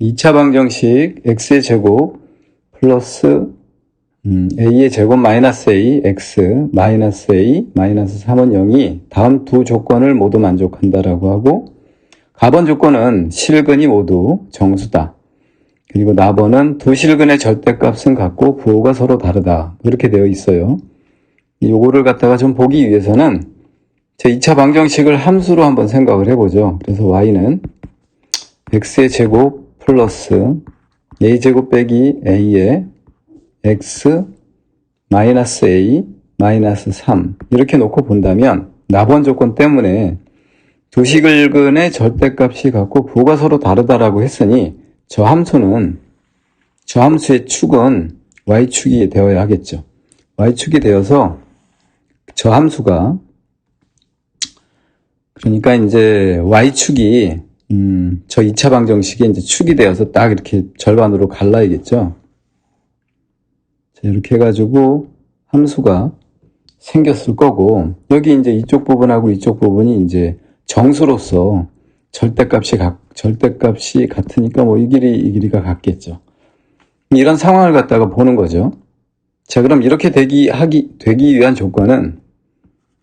2차 방정식 x의 제곱 플러스 음, a의 제곱 마이너스 a x 마이너스 a 마이너스 3은 0이 다음 두 조건을 모두 만족한다라고 하고 가번 조건은 실근이 모두 정수다. 그리고 나번은 두 실근의 절대값은 같고 부호가 서로 다르다. 이렇게 되어 있어요. 요거를 갖다가 좀 보기 위해서는 제 2차 방정식을 함수로 한번 생각을 해보죠. 그래서 y는 x의 제곱 플러스 a 제곱 빼기 a의 x 마이너스 a 마이너스 3 이렇게 놓고 본다면 나번 조건 때문에 두 식을근의 절대값이 같고 부호가 서로 다르다라고 했으니 저 함수는 저 함수의 축은 y축이 되어야 하겠죠. y축이 되어서 저 함수가 그러니까 이제 y축이 음, 저 2차 방정식에 이제 축이 되어서 딱 이렇게 절반으로 갈라야겠죠. 자, 이렇게 해가지고 함수가 생겼을 거고, 여기 이제 이쪽 부분하고 이쪽 부분이 이제 정수로서 절대값이 각, 절대값이 같으니까 뭐 이 길이, 이 길이가 같겠죠. 이런 상황을 갖다가 보는 거죠. 자, 그럼 이렇게 되기, 하기, 되기 위한 조건은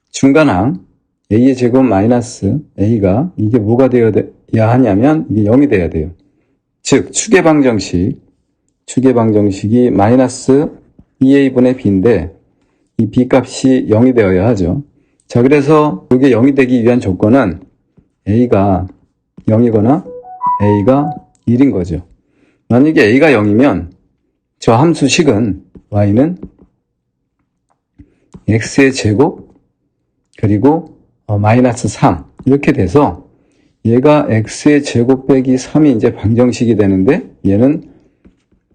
중간항, a의 제곱 마이너스 a가 이게 뭐가 되어야 하냐면 이게 0이 돼야 돼요. 즉 축의 방정식 축의 방정식이 마이너스 2a분의 b인데 이 b 값이 0이 되어야 하죠. 자 그래서 이게 0이 되기 위한 조건은 a가 0이거나 a가 1인 거죠. 만약에 a가 0이면 저 함수식은 y는 x의 제곱 그리고 어, 마이너스 3 이렇게 돼서 얘가 x의 제곱 빼기 3이 이제 방정식이 되는데 얘는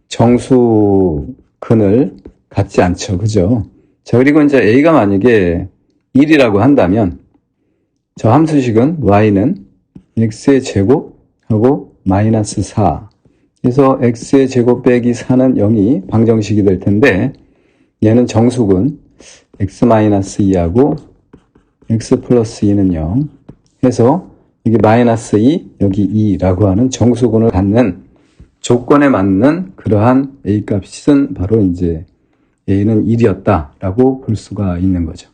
정수 근을 갖지 않죠. 그죠? 자, 그리고 이제 a가 만약에 1이라고 한다면 저 함수식은 y는 x의 제곱하고 마이너스 4 그래서 x의 제곱 빼기 4는 0이 방정식이 될 텐데 얘는 정수근 x 마이너스 2하고 x 플러스 2는 0 해서 여기 마이너스 2 여기 2라고 하는 정수근을 갖는 조건에 맞는 그러한 a 값은 바로 이제 a는 1이었다라고 볼 수가 있는 거죠.